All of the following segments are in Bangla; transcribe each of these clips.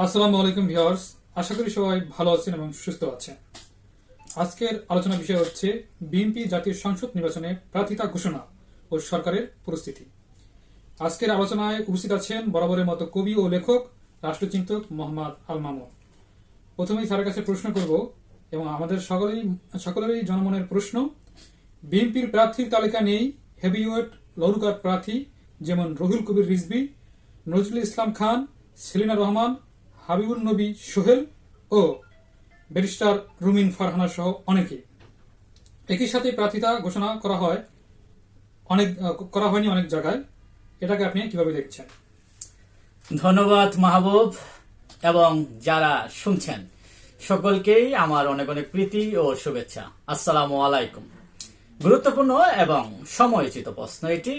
আসসালামু আলাইকুম ভিউয়ার্স। আশা করি সবাই ভালো আছেন এবং সুস্থ আছেন। আজকের আলোচনা বিষয় হচ্ছে বিএনপি জাতীয় সংসদ নির্বাচনে প্রার্থিতা ঘোষণা ও সরকারের পরিস্থিতি আজকের আলোচনায় উপস্থিত আছেন বরাবরের মতো কবি ও লেখক, রাষ্ট্রচিন্তক মোহাম্মদ আল মামুন। প্রথমেই স্যারের কাছে প্রশ্ন করব এবং আমাদের সকলেই, সকলেরই জনমনের প্রশ্ন, বিএনপির প্রার্থীর তালিকা নেই, হেভিওয়েট লৌরুকার প্রার্থী যেমন রহুল কবির রিজবি নজরুল ইসলাম খান, সেলিনা রহমান হাবিবুল নবী সোহেল ও ব্যারিস্টার রুমিন ফারহানা সহ অনেকে। একই সাথে প্রার্থিতা ঘোষণা করা হয়, অনেক করা হয়নি অনেক জায়গায়। এটাকে আপনি কীভাবে দেখছেন? ধন্যবাদ মাহবুব এবং যারা শুনছেন, সকলকেই আমার অনেক অনেক প্রীতি ও শুভেচ্ছা। আসসালামু আলাইকুম। গুরুত্বপূর্ণ এবং সময়োচিত প্রশ্ন এটি।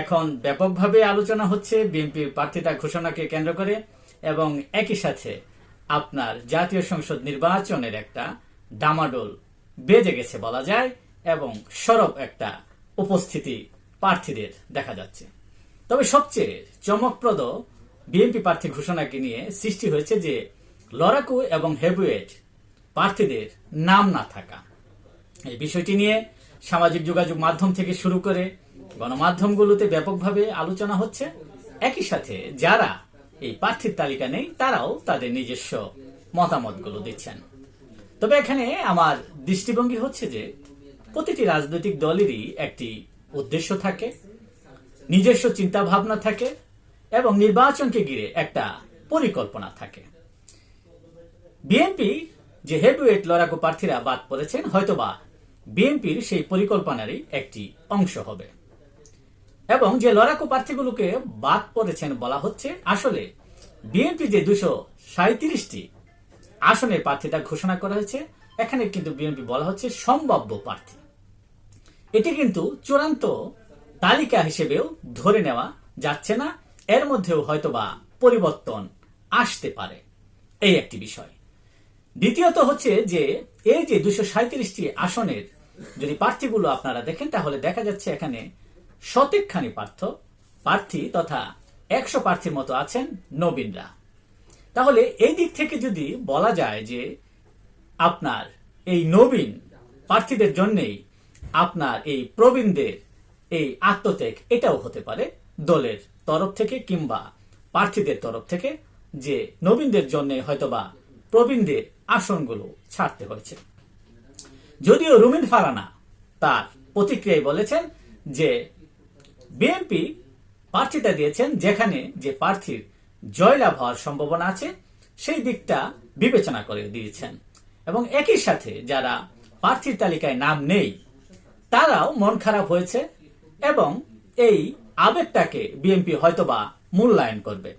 এখন ব্যাপকভাবে আলোচনা হচ্ছে, বিএনপির প্রার্থিতা ঘোষণাকে কেন্দ্র করে। এবং একই সাথে আপনার জাতীয় সংসদ নির্বাচনের একটা ডামাডোল বেজে গেছে বলা যায় এবং সরব একটা উপস্থিতি প্রার্থীদের দেখা যাচ্ছে। তবে সবচেয়ে চমকপ্রদ বিএনপি প্রার্থী ঘোষণাকে নিয়ে সৃষ্টি হয়েছে যে লড়াকু এবং হেভিওয়েট প্রার্থীদের নাম না থাকা। এই বিষয়টি নিয়ে সামাজিক যোগাযোগ মাধ্যম থেকে শুরু করে গণমাধ্যমগুলোতে ব্যাপকভাবে আলোচনা হচ্ছে। একই সাথে যারা এই প্রার্থীর তালিকা নেই, তারাও তাদের নিজস্ব মতামতগুলো দিচ্ছেন। তবে এখানে আমার দৃষ্টিভঙ্গি হচ্ছে যে প্রতিটি রাজনৈতিক দলেরই একটি উদ্দেশ্য থাকে, নিজস্ব চিন্তা ভাবনা থাকে এবং নির্বাচনকে ঘিরে একটা পরিকল্পনা থাকে। বিএনপি যে হেভিওয়েট লড়াকু প্রার্থীরা বাদ পড়েছেন, হয়তোবা বিএনপির সেই পরিকল্পনারই একটি অংশ হবে। এবং যে লড়াকু প্রার্থীগুলোকে বাদ পড়েছেন বলা হচ্ছে, আসলে বিএনপি যে দুশো সাঁত্রিশটি আসনের প্রার্থীতা ঘোষণা করা হয়েছে, এখানে কিন্তু বিএনপি বলা হচ্ছে সম্ভাব্য প্রার্থী। এটি কিন্তু চূড়ান্ত তালিকা হিসেবেও ধরে নেওয়া যাচ্ছে না, এর মধ্যেও হয়তোবা পরিবর্তন আসতে পারে। এই একটি বিষয়। দ্বিতীয়ত হচ্ছে যে, এই যে দুশো সাঁত্রিশটি আসনের যদি প্রার্থীগুলো আপনারা দেখেন, তাহলে দেখা যাচ্ছে এখানে শতেকখানি পার্থ প্রার্থী তথা একশো প্রার্থীর মতো আছেন নবীনরা। তাহলে এই দিক থেকে যদি বলা যায় যে আপনার এই নবীন প্রার্থীদের জন্যেই আপনার এই প্রবীণদের এই আত্মত্যাগ, এটাও হতে পারে দলের তরফ থেকে কিংবা প্রার্থীদের তরফ থেকে যে নবীনদের জন্য হয়তোবা প্রবীণদের আসনগুলো ছাড়তে হয়েছে। যদিও রুমিন ফারানা তার প্রতিক্রিয়ায় বলেছেন যে বিএনপি প্রার্থীতা দিয়েছেন যেখানে যে প্রার্থীর জয়লাভ হওয়ার সম্ভাবনা আছে, সেই দিকটা বিবেচনা করে দিয়েছেন। এবং একই সাথে যারা প্রার্থীর তালিকায় নাম নেই, তারাও মন খারাপ হয়েছে এবং এই আবেগটাকে বিএনপি হয়তোবা মূল্যায়ন করবে।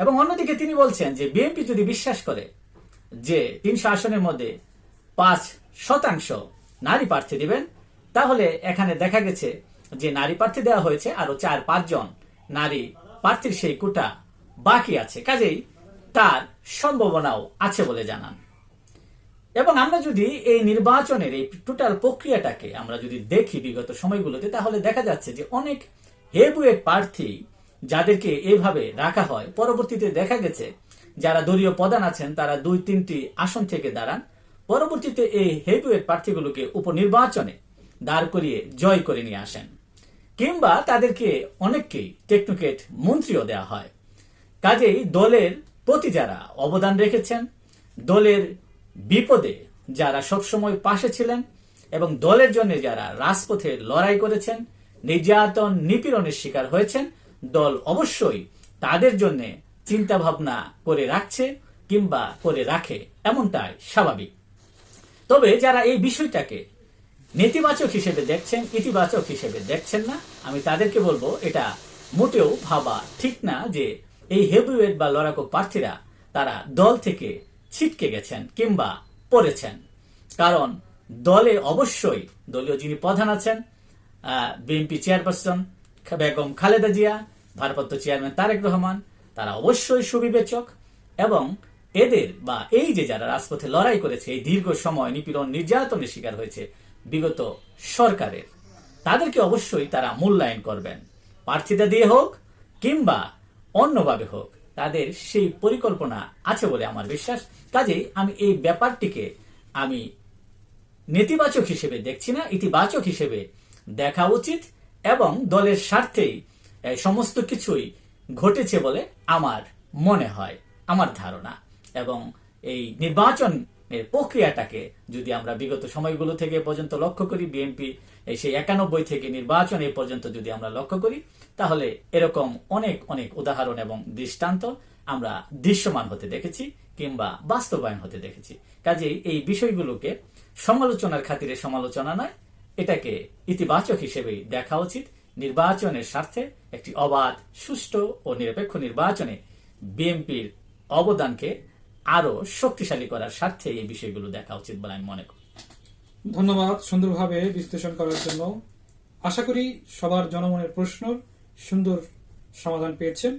এবং অন্যদিকে তিনি বলছেন যে বিএনপি যদি বিশ্বাস করে যে তিনশো আসনের মধ্যে পাঁচ শতাংশ নারী প্রার্থী দিবেন, তাহলে এখানে দেখা গেছে যে নারী প্রার্থী দেওয়া হয়েছে, আরও চার পাঁচজন নারী প্রার্থীর সেই কোটা বাকি আছে। কাজেই তার সম্ভাবনাও আছে বলে জানান। এবং আমরা যদি এই নির্বাচনের এই টোটাল প্রক্রিয়াটাকে আমরা যদি দেখি বিগত সময়গুলোতে, তাহলে দেখা যাচ্ছে যে অনেক হেভিওয়েট প্রার্থী যাদেরকে এভাবে রাখা হয়, পরবর্তীতে দেখা গেছে যারা দলীয় প্রধান আছেন, তারা দুই তিনটি আসন থেকে দাঁড়ান। পরবর্তীতে এই হেভিওয়েট প্রার্থীগুলোকে উপনির্বাচনে দাঁড় করিয়ে জয় করে নিয়ে আসেন। কিংবা তাদেরকে অনেককেই টেকনোকেট মন্ত্রীও দেওয়া হয়। কাজেই দলের প্রতি যারা অবদান রেখেছেন, দলের বিপদে যারা সবসময় পাশে ছিলেন এবং দলের জন্য যারা রাজপথে লড়াই করেছেন, নির্যাতন নিপীড়নের শিকার হয়েছেন, দল অবশ্যই তাদের জন্য চিন্তা ভাবনা করে রাখছে কিংবা করে রাখে, এমনটাই স্বাভাবিক। তবে যারা এই বিষয়টাকে নেতিবাচক হিসেবে দেখছেন, ইতিবাচক হিসেবে দেখছেন না। আমি তাদেরকে বলব, এটা মোটেও ভাবা ঠিক না যে এই হেভিওয়েট বা লড়াকু প্রার্থীরা তারা দল থেকে ছিটকে গেছেন কিংবা পড়েছেন। কারণ দলে অবশ্যই দলীয় যিনি প্রধান আছেন বিএনপি চেয়ারপারসন বেগম খালেদা জিয়া, ভারপ্রাপ্ত চেয়ারম্যান তারেক রহমান, তারা অবশ্যই সুবিবেচক এবং এদের বা এই যে যারা রাজপথে লড়াই করেছে, এই দীর্ঘ সময় নিপীড়ন, নির্যাতনের শিকার হয়েছে বিগত সরকারের। তাদেরকে অবশ্যই তারা মূল্যায়ন করবেন। প্রার্থিতা দিয়ে হোক কিংবা অন্যভাবে হোক, তাদের সেই পরিকল্পনা আছে বলে আমার বিশ্বাস। কাজেই আমি এই ব্যাপারটিকে আমি নেতিবাচক হিসেবে দেখছি না, ইতিবাচক হিসেবে দেখা উচিত এবং দলের স্বার্থেই সমস্ত কিছুই ঘটেছে বলে আমার মনে হয়, আমার ধারণা। এবং এই নির্বাচনের প্রক্রিয়াটাকে যদি আমরা বিগত সময়গুলো থেকে এ পর্যন্ত লক্ষ্য করি, বিএনপি সেই একানব্বই থেকে নির্বাচন এই পর্যন্ত যদি আমরা লক্ষ্য করি, তাহলে এরকম অনেক অনেক উদাহরণ এবং দৃষ্টান্ত আমরা দৃশ্যমান হতে দেখেছি কিংবা বাস্তবায়ন হতে দেখেছি। কাজেই এই বিষয়গুলোকে সমালোচনার খাতিরে সমালোচনা নয়, এটাকে ইতিবাচক হিসেবেই দেখা উচিত। নির্বাচনের স্বার্থে একটি অবাধ, সুষ্ঠু ও নিরপেক্ষ নির্বাচনে বিএনপির অবদানকে আরও শক্তিশালী করার স্বার্থে এই বিষয়গুলো দেখা উচিত বলে আমি মনে করি। ধন্যবাদ সুন্দরভাবে বিশ্লেষণ করার জন্য। আশা করি সবার জনমনের প্রশ্ন সুন্দর সমাধান পেয়েছেন।